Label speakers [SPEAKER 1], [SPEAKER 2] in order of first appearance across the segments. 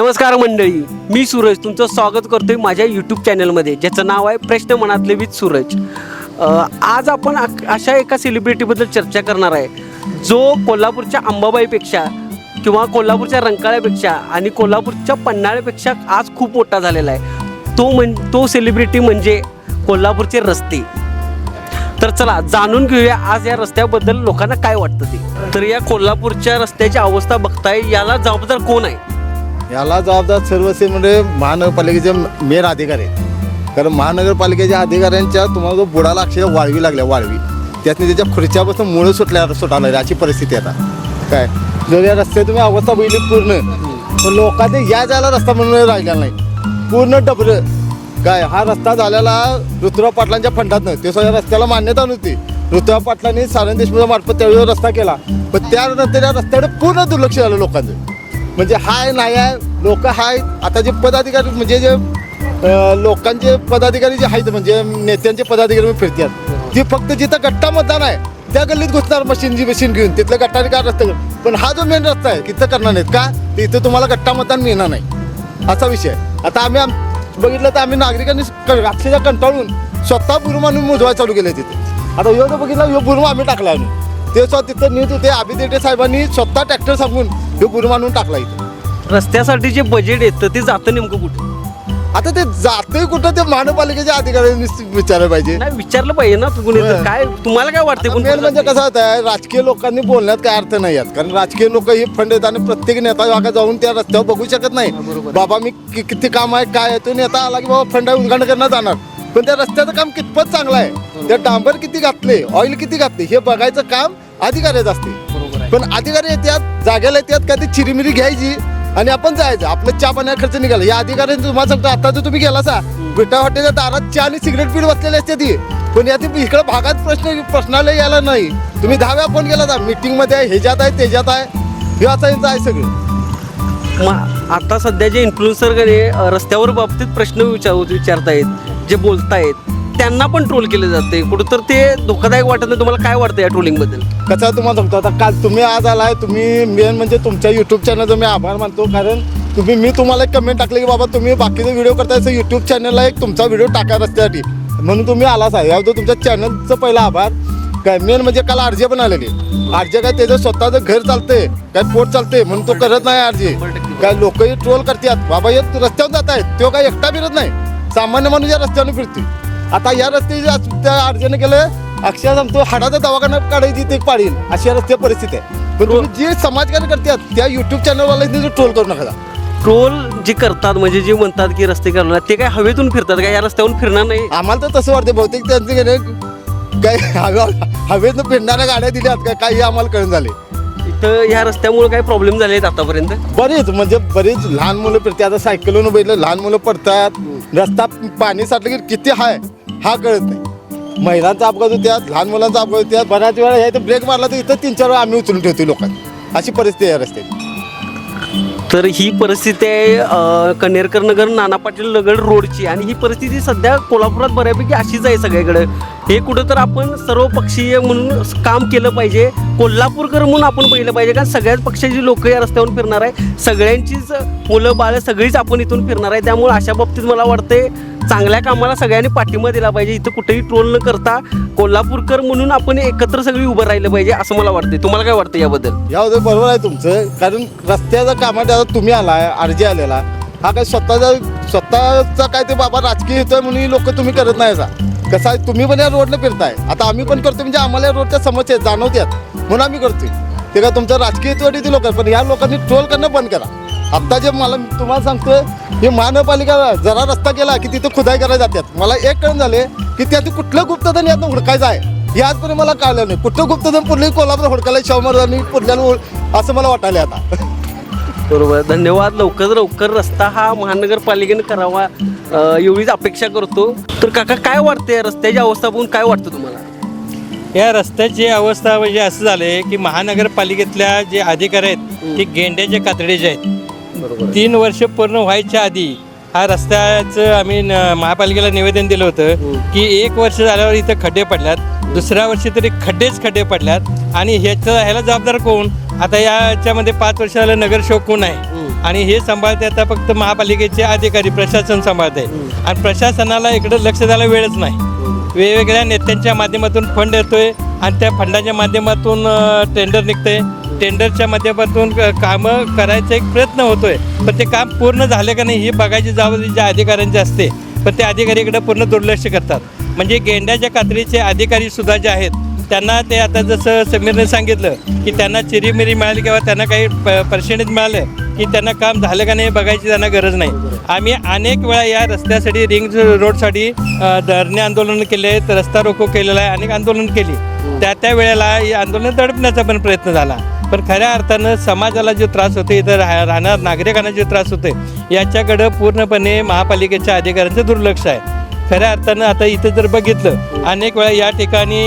[SPEAKER 1] नमस्कार मंडळी मी सूरज. तुमचं स्वागत करतोय माझ्या यूट्यूब चॅनलमध्ये ज्याचं नाव आहे प्रश्न मनातले विथ सूरज. आज आपण अशा एका सेलिब्रिटीबद्दल चर्चा करणार आहे जो कोल्हापूरच्या अंबाबाईपेक्षा किंवा कोल्हापूरच्या रंकाळ्यापेक्षा आणि कोल्हापूरच्या पन्हाळ्यापेक्षा आज खूप मोठा झालेला आहे. तो म्हण तो सेलिब्रिटी म्हणजे कोल्हापूरचे रस्ते. तर चला जाणून घेऊया आज या रस्त्याबद्दल लोकांना काय वाटतं ते. तर या कोल्हापूरच्या रस्त्याची अवस्था बघताय याला जबाबदार कोण आहे?
[SPEAKER 2] याला जबाबदार सर्वस्वी म्हणजे महानगरपालिकेचे मेन अधिकारी आहेत. कारण महानगरपालिकेच्या अधिकाऱ्यांच्या तुम्हाला जो बुडाला अक्षर वाळवी लागल्या वाळवी. त्यातनी त्याच्या खुर्च्यापासून मुळं सुटल्या सुटायला अशी परिस्थिती आहे आता. काय? जर या रस्त्यात तुम्ही अवस्था बघितली पूर्ण पण लोकांनी या जायला रस्ता म्हणून राहिलेला नाही. पूर्ण डबरं काय? हा रस्ता झालेला ऋतुराव पाटलांच्या फंडातनं. ते सगळ्या रस्त्याला मान्यता नव्हती. ऋतुराव पाटलांनी सारंग देशमुख मार्फत त्यावेळी रस्ता केला. पण त्यानंतर रस्त्याच्या रस्त्याकडे पूर्ण दुर्लक्ष झालं लोकांचं. म्हणजे हाय नाही आहे लोक हाय आता जे पदाधिकारी म्हणजे जे लोकांचे पदाधिकारी जे आहेत म्हणजे नेत्यांचे पदाधिकारी फिरतात ती फक्त जिथं गट्टा मतदान आहे त्या गल्लीत घुसणार मशीन जी मशीन घेऊन तिथलं गट्टाने काय रस्ता पण हा जो मेन रस्ता आहे तिथं करणार नाहीत का? तिथं तुम्हाला गट्टा मतदान मिळणार नाही. असा विषय आता आम्ही बघितलं तर आम्ही नागरिकांनी अक्षरशः कंटाळून स्वतः बुरुम आणून मोजवायला चालू केले तिथे. आता एवढं बघितलं ह्यो बुरुमा आम्ही टाकला आम्ही. ते स्वतः तिथं नीट होते अभिदेटे साहेबांनी स्वतः ट्रॅक्टर सांगून ह्यो बुरुम आणून टाकला इथं.
[SPEAKER 1] रस्त्यासाठी जे बजेट येतं ते जातं नेमकं कुठे?
[SPEAKER 2] आता ते जाते कुठं ते महानगरपालिकेच्या अधिकाऱ्यांनी विचारायला पाहिजे.
[SPEAKER 1] नाही विचारलं पाहिजे ना कुणी तर
[SPEAKER 2] होय.
[SPEAKER 1] काय तुम्हाला काय वाटते पण
[SPEAKER 2] मेन म्हणजे कसं होतं राजकीय लोकांनी बोलण्यात काय अर्थ नाही आहेत कारण राजकीय लोक ही फंड येतात आणि प्रत्येक नेता जागा जाऊन त्या रस्त्यावर बघू शकत नाही. बाबा मी कि- किती काम आहे काय आहे तो नेता आला की बाबा फंड उद्घाटन करणार जाणार. पण त्या रस्त्याचं काम कितपत चांगलं आहे? त्या डांबर किती घातले ऑइल किती घातले हे बघायचं काम अधिकाऱ्याच असते
[SPEAKER 1] बरोबर आहे.
[SPEAKER 2] पण अधिकारी येतात जागेला येतात का ती चिरीमिरी घ्यायची आणि आपण जायचं. आपलं चहा पाण्याचा खर्च निघाला. या अधिकाऱ्यांनी तुम्हाला सांगतो आता जर तुम्ही गेला सा विटा हॉटेलच्या दारात चहा आणि सिगरेट पीठ बसलेली असते ती. पण या इकडे भागात प्रश्न प्रश्नालय यायला नाही. तुम्ही दहा वेळा फोन केला का मीटिंगमध्ये आहे ह्याच्यात आहे त्याच्यात आहे. हे असं यांचं आहे सगळं.
[SPEAKER 1] मग आता सध्या जे इन्फ्लुएन्सरकडे रस्त्यावर बाबतीत प्रश्न विचार विचारतायत जे बोलतायत त्यांना पण ट्रोल केले जाते. कुठं तर ते धोकादायक वाटत नाही. तुम्हाला काय वाटतं या ट्रोलिंगबद्दल?
[SPEAKER 2] कसं तुम्हाला सांगतो आता काल तुम्ही आज आलाय तुम्ही मेन म्हणजे तुमच्या युट्यूब चॅनलचा मी आभार मानतो. कारण तुम्ही मी तुम्हाला एक कमेंट टाकले की बाबा तुम्ही बाकीचे व्हिडिओ करताय युट्यूब चॅनलला एक तुमचा व्हिडिओ टाका रस्त्यासाठी. म्हणून तुम्ही आलाच आहे. याबद्दल तुमच्या चॅनलचं पहिला आभार. काय मेन म्हणजे काल आरजे पण आलेली. आरजे काय त्याचं स्वतःचं घर चालतंय. काय पोट चालतंय. म्हणून तो करत नाही आरजे. काय लोकही ट्रोल करतात. बाबा हे रस्त्यावर जात आहेत तो काय एकटा फिरत नाही. सामान्य माणूस या रस्त्यावर फिरतोय. आता या आज त्या अर्जाने केलं अक्षय सांगतो हाडाचा दवाखाना काढायची ते पाडील अशी या रस्ते परिस्थिती आहे. पण तुम्ही जे समाजकार्य करतात त्या युट्यूब चॅनलवाल्यांनी ट्रोल करू नका.
[SPEAKER 1] ट्रोल जे करतात म्हणजे जे म्हणतात की रस्ते करणार ते काय हवेतून फिरतात का? या रस्त्यावरून फिरणार नाही.
[SPEAKER 2] आम्हाला तर तसं वाटतं बहुतेक त्यांचे काय हवे हवेतनं फिरणाऱ्या गाड्या दिल्यात का? काही आम्हाला कळून झाले.
[SPEAKER 1] तर ह्या रस्त्यामुळे काय प्रॉब्लेम झाले आहेत आतापर्यंत?
[SPEAKER 2] बरेच म्हणजे बरेच लहान मुलं फिरते आता सायकलून बघितलं लहान मुलं पडतात. रस्ता पाणी साठलं की किती हाय हा कळत नाही. महिलांचा अपघात होत्यात लहान मुलांचा अपघात होत्यात बऱ्याच वेळा हे तर ब्रेक मारला तर इथं तीन चार वेळा आम्ही उचलून ठेवतो लोकांना. अशी परिस्थिती आहे या रस्त्याची.
[SPEAKER 1] तर ही परिस्थिती आहे कनेरकर नगर नाना पाटील नगर रोडची. आणि ही परिस्थिती सध्या कोल्हापुरात बऱ्यापैकी अशीच आहे सगळीकडे. हे कुठं तर आपण सर्व पक्षीय म्हणून काम केलं पाहिजे. कोल्हापूरकर म्हणून आपण पाहिलं पाहिजे कारण सगळ्याच पक्षाची लोक या रस्त्यावरून फिरणार आहे. सगळ्यांचीच मुलं बाळ सगळीच आपण इथून फिरणार आहे. त्यामुळे अशा बाबतीत मला वाटते चांगल्या कामाला सगळ्यांनी पाठिंबा दिला पाहिजे. इथं कुठेही ट्रोल न करता कोल्हापूरकर म्हणून आपण एकत्र सगळी उभं राहिलं पाहिजे असं मला वाटते तुम्हाला काय वाटतं याबद्दल?
[SPEAKER 2] याबद्दल बरोबर आहे तुमचं. कारण रस्त्याचं कामाच्या आता तुम्ही आलाय अर्जी आलेला हा काय स्वतःचा स्वतःचा काय ते बाबा राजकीय येतोय म्हणून लोक तुम्ही करत नाही असा. कसं आहे तुम्ही पण या रोडला फिरताय. आता आम्ही पण करतो म्हणजे आम्हाला या रोडच्या समस्या आहेत, जाणवत्यात म्हणून आम्ही करतोय. ते का तुमचं राजकीय हेतूसाठी ते लोक पण या लोकांनी ट्रोल करणं बंद करा. आत्ता जे मला तुम्हाला सांगतोय हे महानगरपालिका जरा रस्ता केला की तिथे खुदाई करायला जातात. मला एक कळण झाले की त्यात कुठलं गुप्तधन यातनं हुडकायचं आहे? हे आजपर्यंत मला कळलं नाही. कुठलं गुप्तधन पुढले कोल्हापूर हुडकायला शाहू आणि पुढल्याला असं मला वाटायला आता.
[SPEAKER 1] बरोबर. धन्यवाद. लवकर लवकर रस्ता हा महानगरपालिकेने करावा अ, एवढीच अपेक्षा करतो. तर काका काय वाटते रस्त्याची अवस्था बघून काय वाटतं तुम्हाला?
[SPEAKER 3] या रस्त्याची अवस्था म्हणजे असं झालंय की महानगरपालिकेतल्या जे अधिकारी आहेत ते गेंड्याच्या कातडीचे आहेत.
[SPEAKER 1] बरोबर.
[SPEAKER 3] तीन वर्ष पूर्ण व्हायच्या आधी हा रस्त्याचं आम्ही न- महापालिकेला निवेदन दिलं होतं की एक वर्ष झाल्यावर इथं खड्डे पडल्यात दुसऱ्या वर्षी तरी खड्डेच खड्डे पडल्यात आणि ह्याचं ह्याला जबाबदार कोण? आता याच्यामध्ये पाच वर्ष झालं नगरसेवक कोण आहे? आणि हे सांभाळते आता फक्त महापालिकेचे अधिकारी प्रशासन सांभाळते. आणि प्रशासनाला इकडं लक्ष द्यायला वेळच नाही. वेगवेगळ्या नेत्यांच्या माध्यमातून फंड येतोय आणि त्या फंडाच्या माध्यमातून टेंडर निघते टेंडरच्या माध्यमातून कामं करायचा एक प्रयत्न होतोय. पण ते काम पूर्ण झाले का नाही ही बघायची जबाबदारी ज्या अधिकाऱ्यांची असते पण ते अधिकारीकडे पूर्ण दुर्लक्ष करतात. म्हणजे गेंड्याच्या कात्रीचे अधिकारीसुद्धा जे आहेत त्यांना ते आता जसं समीरने सांगितलं की त्यांना चिरीमिरी मिळाली किंवा त्यांना काही प पर्सेंटेज मिळालं की त्यांना काम झालं का नाही बघायची त्यांना गरज नाही. आम्ही अनेक वेळा या रस्त्यासाठी रिंग रोडसाठी धरणे आंदोलन केले आहेत रस्ता रोको केलेला आहे अनेक आंदोलन केली. त्या त्या वेळेला हे आंदोलन दडपण्याचा पण प्रयत्न झाला. पण खऱ्या अर्थानं समाजाला जो त्रास होतो इथं राह राहणार नागरिकांना जे त्रास होते याच्याकडं पूर्णपणे महापालिकेच्या अधिकाऱ्यांचं दुर्लक्ष आहे. खऱ्या अर्थानं आता इथं जर बघितलं अनेक वेळा या ठिकाणी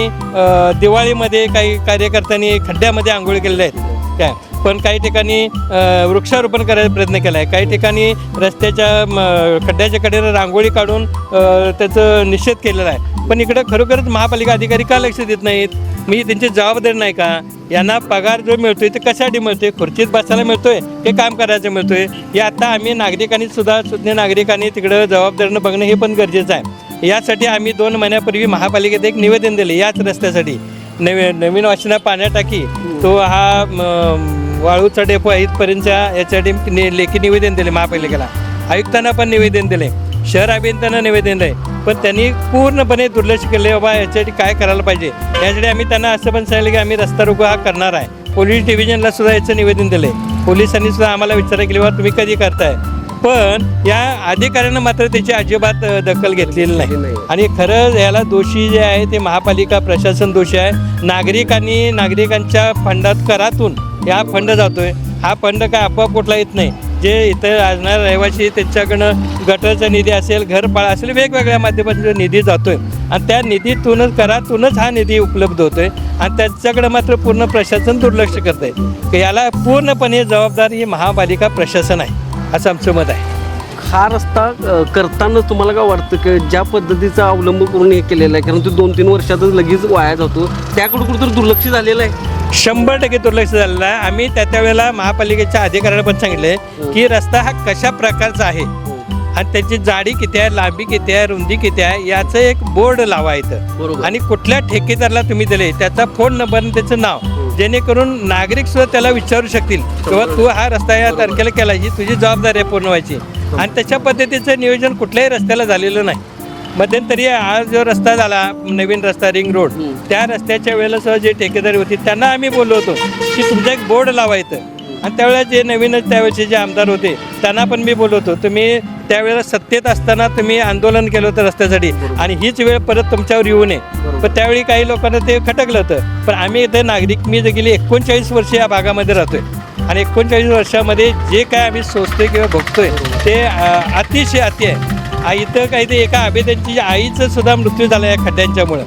[SPEAKER 3] दिवाळीमध्ये काही कार्यकर्त्यांनी खड्ड्यामध्ये आंघोळ केलेल्या आहेत. काय? पण काही ठिकाणी वृक्षारोपण करायचा प्रयत्न केला आहे. काही ठिकाणी रस्त्याच्या खड्ड्याच्या कडेनं रांगोळी काढून त्याचं निषेध केलेला आहे. पण इकडं खरोखरच महापालिका अधिकारी का लक्ष देत नाहीत? मी त्यांची जबाबदारी नाही का? यांना पगार जो मिळतोय ते कशासाठी मिळतोय? खुर्चीत बसायला मिळतोय हे काम करायचं मिळतोय? हे आता आम्ही नागरिकांनी सुद्धा सुज्ञ नागरिकांनी तिकडं जबाबदारीनं बघणं हे पण गरजेचं आहे. यासाठी आम्ही दोन महिन्यापूर्वी महापालिकेत एक निवेदन दिले याच रस्त्यासाठी. नवी नवीन वाशिना पाण्या टाकी. तो हा वाळूचा डेपो इथपर्यंतच्या याच्यासाठी लेखी निवेदन दिले महापालिकेला. आयुक्तांना पण निवेदन दिले. शहर अभियंत्यांना निवेदन दिले पण त्यांनी पूर्णपणे दुर्लक्ष केले बाबा याच्यासाठी काय करायला पाहिजे? यासाठी आम्ही त्यांना असं पण सांगितलं की आम्ही रस्ता रोको हा करणार आहे. पोलीस डिव्हिजनला सुद्धा याचं निवेदन दिले पोलिसांनी सुद्धा आम्हाला विचार केली बाबा तुम्ही कधी करताय? पण या अधिकाऱ्यानं मात्र त्याची अजिबात दखल घेतलेली नाही. आणि खरं याला दोषी जे आहे ते महापालिका प्रशासन दोषी आहे. नागरिकांनी नागरिकांच्या फंडात करातून हा फंड जातोय. हा फंड काय आपोआप कुठला येत नाही. जे इथं असणार रहिवासी त्यांच्याकडनं गटरचा निधी असेल घरपाळा असेल वेगवेगळ्या माध्यमातून निधी जातो आहे आणि त्या निधीतूनच करातूनच हा निधी उपलब्ध होतो आहे आणि त्याच्याकडे मात्र पूर्ण प्रशासन दुर्लक्ष करत आहे याला पूर्णपणे जबाबदार ही महापालिका प्रशासन आहे असं आमचं मत आहे.
[SPEAKER 1] हा रस्ता अ, करताना तुम्हाला काय वाटतं की ज्या पद्धतीचा अवलंब करून हे केलेला आहे? कारण तो दोन तीन वर्षातच लगेच वाया जातो. त्याकडे कुठेतरी दुर्लक्ष झालेलं आहे.
[SPEAKER 3] शंभर टक्के दुर्लक्ष झालेलं आहे. आम्ही त्या त्या वेळेला महापालिकेच्या अधिकाऱ्याला पण सांगितले की रस्ता हा कशा प्रकारचा आहे? आणि त्याची जाडी किती आहे? लांबी किती आहे? रुंदी किती आहे? याचं एक बोर्ड लावा इथं.
[SPEAKER 1] बरोबर.
[SPEAKER 3] आणि कुठल्या ठेकेदारला तुम्ही दिले त्याचा फोन नंबर आणि त्याचं नाव. जेणेकरून नागरिक सुद्धा त्याला विचारू शकतील किंवा तू हा रस्ता या तारखेला केला ही तुझी जबाबदारी आहे पूर्ण व्हायची. आणि तशा पद्धतीचं नियोजन कुठल्याही रस्त्याला झालेलं नाही. मध्यंतरी हा जो रस्ता झाला नवीन रस्ता रिंग रोड त्या रस्त्याच्या वेळेला सुद्धा जे ठेकेदारी होती त्यांना आम्ही बोललो होतो की तुमचा एक बोर्ड लावायचं. आणि त्यावेळेला जे नवीनच त्यावेळेचे जे आमदार होते त्यांना पण मी बोललो होतो तुम्ही त्यावेळेला सत्तेत असताना तुम्ही आंदोलन केलं होतं रस्त्यासाठी आणि हीच वेळ परत तुमच्यावर येऊ नये. पण त्यावेळी काही लोकांना ते खटकलं होतं. पण आम्ही इथे नागरिक मी जे गेली एकोणचाळीस वर्ष या भागामध्ये राहतोय. आणि एकोणचाळीस वर्षामध्ये जे काय आम्ही सोचतोय किंवा बघतोय ते अतिशय अति आहे. इथं काही ते एका अभिनेत्याची आईचं सुद्धा मृत्यू झाला या खड्ड्यांच्यामुळं.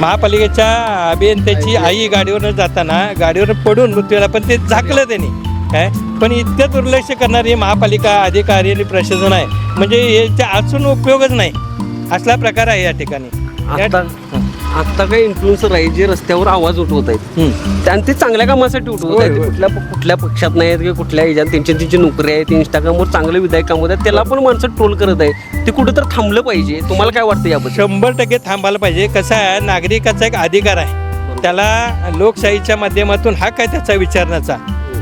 [SPEAKER 3] महापालिकेच्या अभियंत्याची आई गाडीवरनं जाताना गाडीवर पडून मृत्यू झाला पण ते झाकलं त्यांनी. काय? पण इतकं दुर्लक्ष करणारी महापालिका अधिकारी आणि प्रशासन आहे. म्हणजे याच्या असून उपयोगच नाही. असला प्रकार आहे या ठिकाणी. या-
[SPEAKER 1] आता आता काही इन्फ्लुएन्सर आहे जे रस्त्यावर आवाज उठवत आहेत. आणि ते चांगल्या कामासाठी उठवत आहेत. कुठल्या कुठल्या पक्षात नाही आहेत किंवा कुठल्या ह्याच्यात त्यांच्या त्यांची नोकरी आहेत इंस्टाग्रामवर चांगले विधायक कामवत आहेत त्याला पण माणसं ट्रोल करत आहे. ते कुठं तर थांबलं पाहिजे. तुम्हाला काय वाटतं याबद्दल?
[SPEAKER 3] शंभर टक्के थांबायला पाहिजे. कसं आहे नागरिकाचा एक अधिकार आहे. त्याला लोकशाहीच्या माध्यमातून हा काय त्याचा विचारण्याचा?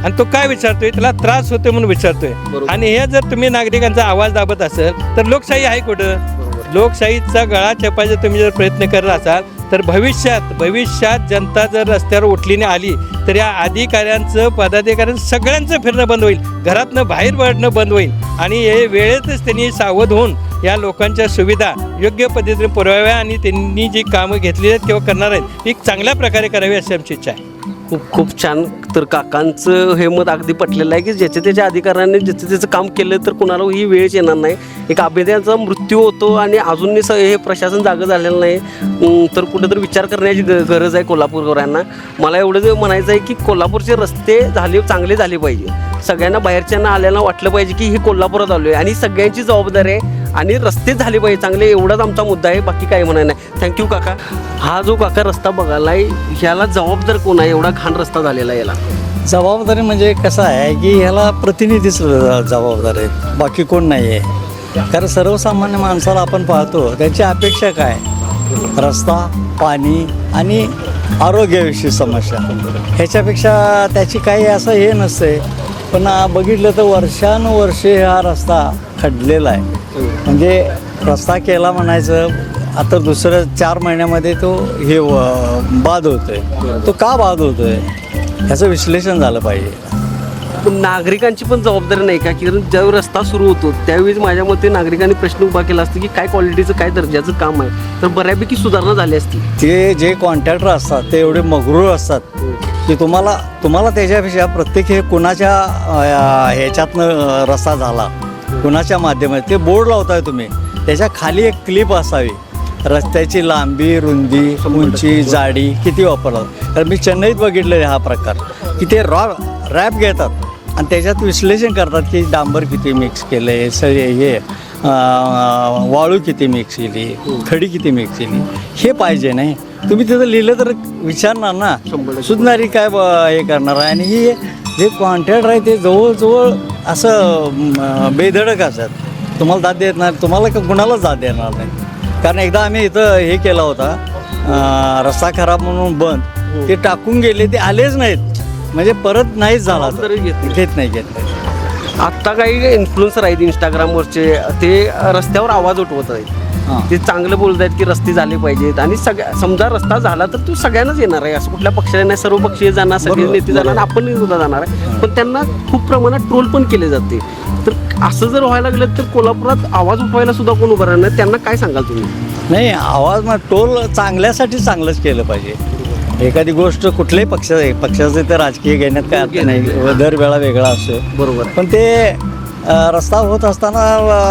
[SPEAKER 3] आणि तो काय विचारतोय? त्याला त्रास होतोय म्हणून विचारतोय. आणि हे जर तुम्ही नागरिकांचा आवाज दाबत असेल तर लोकशाही आहे कुठं? लोकशाहीचा गळा छेपायचा तुम्ही जर प्रयत्न करत असाल तर भविष्यात भविष्यात जनता जर रस्त्यावर उठलीने आली तर या अधिकाऱ्यांचं पदाधिकाऱ्यांचं सगळ्यांचं फिरणं बंद होईल. घरातनं बाहेर पडणं बंद होईल. आणि हे वेळेतच त्यांनी सावध होऊन या लोकांच्या सुविधा योग्य पद्धतीने पुरवाव्या आणि त्यांनी जी कामं घेतली आहेत किंवा करणार आहेत ती चांगल्या प्रकारे करावी अशी आमची इच्छा आहे.
[SPEAKER 1] खूप खूप छान. तर काकांचं हे मत अगदी पटलेलं आहे की ज्याच्या त्याच्या अधिकाऱ्याने ज्याचं त्याचं काम केलं तर कुणाला ही वेळच येणार नाही. एक अभेद्याचा मृत्यू होतो आणि अजूनही स हे प्रशासन जागं झालेलं नाही. तर कुठेतरी विचार करण्याची ग गरज आहे कोल्हापूरकरांना मला एवढं म्हणायचं आहे की कोल्हापूरचे रस्ते झाले चांगले झाले पाहिजे. सगळ्यांना बाहेरच्यांना आल्याला वाटलं पाहिजे की हे कोल्हापुरात आलो आहे आणि सगळ्यांची जबाबदारी आहे आणि रस्ते झाले पाहिजे चांगले एवढाच आमचा मुद्दा आहे बाकी काही म्हणाय नाही. थँक्यू काका. हा जो काका रस्ता बघायला ह्याला जबाबदार कोण आहे? एवढा घाण रस्ता झालेला आहे याला.
[SPEAKER 4] जबाबदारी म्हणजे कसं आहे की ह्याला प्रतिनिधीच जबाबदार आहे बाकी कोण नाही आहे कारण सर्वसामान्य माणसाला आपण पाहतो त्यांची अपेक्षा काय? रस्ता पाणी आणि आरोग्याविषयी समस्या. ह्याच्यापेक्षा त्याची काही असं हे नसते पण बघितलं तर वर्षानुवर्षे हा रस्ता खडलेला आहे. म्हणजे रस्ता केला म्हणायचं आता दुसरं चार महिन्यामध्ये तो हे बाद होतोय. तो का बाद होतोय? ह्याचं विश्लेषण झालं पाहिजे.
[SPEAKER 1] पण नागरिकांची पण जबाबदारी नाही का? कारण ज्यावेळी रस्ता सुरू होतो त्यावेळी माझ्या मते नागरिकांनी प्रश्न उभा केला असता की काय क्वालिटीचं काय दर्जाचं काम आहे. तर बऱ्यापैकी सुधारणा झाली असती
[SPEAKER 4] ते जे कॉन्ट्रॅक्टर असतात ते एवढे मगरूर असतात की तुम्हाला तुम्हाला त्याच्यापेक्षा प्रत्येक हे कुणाच्या ह्याच्यातनं रस्ता झाला. कुणाच्या माध्यमात? ते बोर्ड लावताय तुम्ही. त्याच्याखाली एक क्लिप असावी. रस्त्याची लांबी रुंदी उंची जाडी किती वापरतात कारण मी चेन्नईत बघितलेला हा प्रकार. की ते रॉ रॅप घेतात आणि त्याच्यात विश्लेषण करतात की डांबर किती मिक्स केलं आहे सगळे हे वाळू किती मिक्स केली खडी किती मिक्स केली. हे पाहिजे नाही. तुम्ही तिथं लिहिलं तर विचारणार ना. सुधणारी काय हे करणार आहे? आणि ही जे कॉन्ट्रॅक्टर आहे ते जवळजवळ असं बेधडक असतात. तुम्हाला दाद देत नाही तुम्हाला का कुणालाच दाद देणार नाही? कारण एकदा आम्ही इथं हे केला होता रस्ता खराब म्हणून बंद. ते टाकून गेले ते आलेच नाहीत. म्हणजे परत नाहीच झाला
[SPEAKER 1] घेत नाही.
[SPEAKER 4] घेत नाही.
[SPEAKER 1] आत्ता काही इन्फ्लुएन्सर आहेत इंस्टाग्रामवरचे ते रस्त्यावर आवाज उठवत आहेत.
[SPEAKER 4] हां
[SPEAKER 1] ते चांगलं बोलत आहेत की रस्ते झाले पाहिजेत. आणि सगळ्या समजा रस्ता झाला तर तो सगळ्यांनाच येणार आहे. असं कुठल्या पक्षाने नाही सर्व पक्षीय जाणार सगळे नेते जाणार आपण सुद्धा जाणार आहे. पण त्यांना खूप प्रमाणात ट्रोल पण केले जाते. तर असं जर व्हायला लागलं तर कोल्हापुरात आवाज उठवायला सुद्धा कोण उभं राहणार? नाही. त्यांना काय सांगाल तुम्ही?
[SPEAKER 4] नाही आवाज मग टोल चांगल्यासाठी चांगलंच केलं पाहिजे. एखादी गोष्ट कुठल्याही पक्ष पक्षाचं ते राजकीय घेण्यात काय अर्थ नाही. दरवेळा वेगळा असतो.
[SPEAKER 1] बरोबर
[SPEAKER 4] पण ते रस्ता होत असताना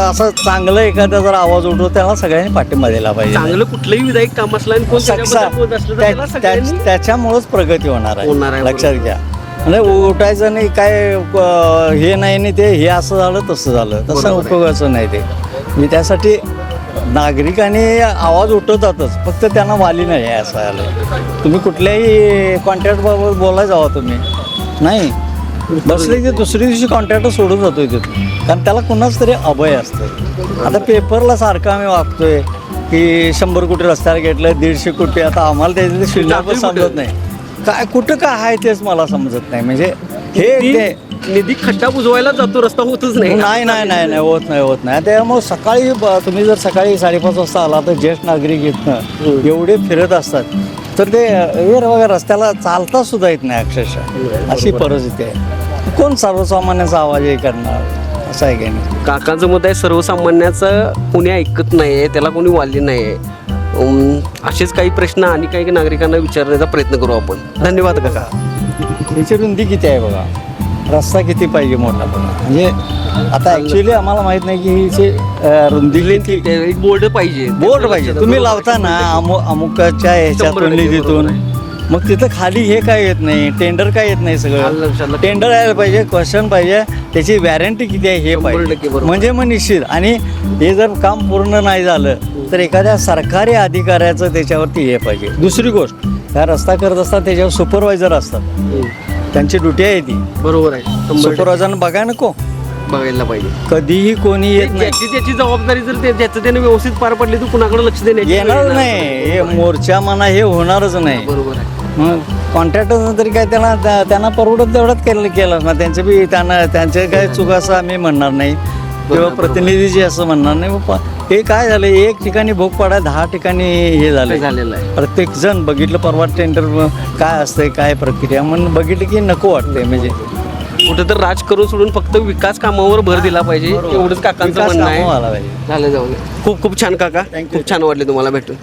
[SPEAKER 4] असं चांगलं एखादा जर आवाज उठवतो त्याला सगळ्यांनी पाठिंबा दिला पाहिजे.
[SPEAKER 1] चांगलं कुठलंही विधायक काम असलं आणि कोण त्याच्याबद्दल बोलत असलं तर
[SPEAKER 4] त्या-
[SPEAKER 1] त्याला सगळ्यांनी
[SPEAKER 4] त्या- त्याच्यामुळंच प्रगती होणार
[SPEAKER 1] होणार आहे,
[SPEAKER 4] आहे लक्षात घ्या. म्हणजे उठायचं नाही काय अं, हे नाही नाही ते हे असं झालं तसं झालं. तसं
[SPEAKER 1] बरोबर आहे.
[SPEAKER 4] उपयोगाचं नाही ते. मी त्यासाठी नागरिकांनी आवाज उठवतातच फक्त त्यांना वाली नाही आहे असं आलं. तुम्ही कुठल्याही कॉन्ट्रॅक्टबाबत बोलायला जावा तुम्ही. नाही. बसले की दुसरी दिवशी कॉन्ट्रॅक्टर सोडून जातोय तिथून कारण त्याला कुणाच तरी अभय असतं आता पेपरला सारखं आम्ही वागतोय की शंभर कोटी रस्त्याला घेतलं दीडशे कोटी. आता आम्हाला त्याच्यातले शिल्लक? समजत नाही. काय कुठं काय आहे तेच मला समजत नाही. म्हणजे हे
[SPEAKER 1] निधी- खड्डा बुजवायला जातो रस्ता होतच नाही.
[SPEAKER 4] नाही नाही नाही नाही होत नाही होत नाही. त्यामुळे सकाळी तुम्ही जर सकाळी साडेपाच वाजता आला तर ज्येष्ठ नागरिक इथनं एवढे फिरत असतात. तर ते हे बघा रस्त्याला चालता सुद्धा येत नाही अक्षरशः. अशी परिस्थिती आहे. कोण सर्वसामान्याचा आवाज हे करणार? असं आहे की नाही?
[SPEAKER 1] काकांचं मत आहे सर्वसामान्याचं कोणी ऐकत नाही आहे त्याला कोणी वाली नाही आहे असेच काही प्रश्न आणि काही नागरिकांना विचारण्याचा प्रयत्न करू आपण. धन्यवाद काका.
[SPEAKER 4] याची रुंदी किती आहे बघा. रस्ता किती पाहिजे मोठा म्हणजे आता ॲक्च्युली आम्हाला माहीत नाही की हिची अं, रुंदी किती
[SPEAKER 1] एक बोर्ड पाहिजे.
[SPEAKER 4] बोर्ड पाहिजे. तुम्ही लावता ना अमु अमुकाच्या ह्याच्यातून
[SPEAKER 1] टक्के
[SPEAKER 4] निधीतून.
[SPEAKER 1] बरोबर
[SPEAKER 4] मग तिथं खाली हे काय येत नाही? टेंडर काय येत नाही
[SPEAKER 1] आलं लक्षात,
[SPEAKER 4] सगळं
[SPEAKER 1] लक्षात.
[SPEAKER 4] टेंडर यायला पाहिजे क्वेश्चन पाहिजे. त्याची वॅरंटी किती आहे हे
[SPEAKER 1] शंभर टक्के
[SPEAKER 4] पाहिजे
[SPEAKER 1] बरोबर.
[SPEAKER 4] म्हणजे मग निश्चित. आणि हे जर काम पूर्ण नाही झालं तर एखाद्या सरकारी अधिकाऱ्याचं त्याच्यावरती हे पाहिजे. दुसरी गोष्ट ह्या रस्ता करत असताना त्याच्यावर सुपरवायझर असतात. त्यांची ड्युटी आहे ती.
[SPEAKER 1] बरोबर आहे. शंभर टक्के.
[SPEAKER 4] बघा नको.
[SPEAKER 1] बघायला पाहिजे.
[SPEAKER 4] कधीही कोणी येत नाही.
[SPEAKER 1] ज्याची त्याची जबाबदारी जर ते- ज्याचं त्याने व्यवस्थित पार पडली तर कुणाकडे लक्ष देण्याची
[SPEAKER 4] येणार नाही. हे मोर्चा म्हणा हे होणारच नाही.
[SPEAKER 1] बरोबर आहे.
[SPEAKER 4] मग कॉन्ट्रॅक्टर तरी काय त्याला त्या- त्यांना परवडत तेवढंच केलं केलं. ना त्यांचं बी त्यांना त्यांचे काय चूक असं आम्ही म्हणणार नाही. किंवा प्रतिनिधीची असं म्हणणार नाही बाप्पा हे काय झालं? एक ठिकाणी भोग पडाय दहा ठिकाणी हे झालं.
[SPEAKER 1] झालेलं आहे.
[SPEAKER 4] प्रत्येक जण बघितलं परवा टेंडर काय असतंय काय प्रक्रिया म्हणून बघितलं की नको वाटतंय म्हणजे.
[SPEAKER 1] कुठं तर राज करून सोडून फक्त विकास कामावर भर दिला पाहिजे एवढंच काकांचं म्हणणं आहे. झालं. खूप खूप छान काका. खूप छान वाटले तुम्हाला भेटून.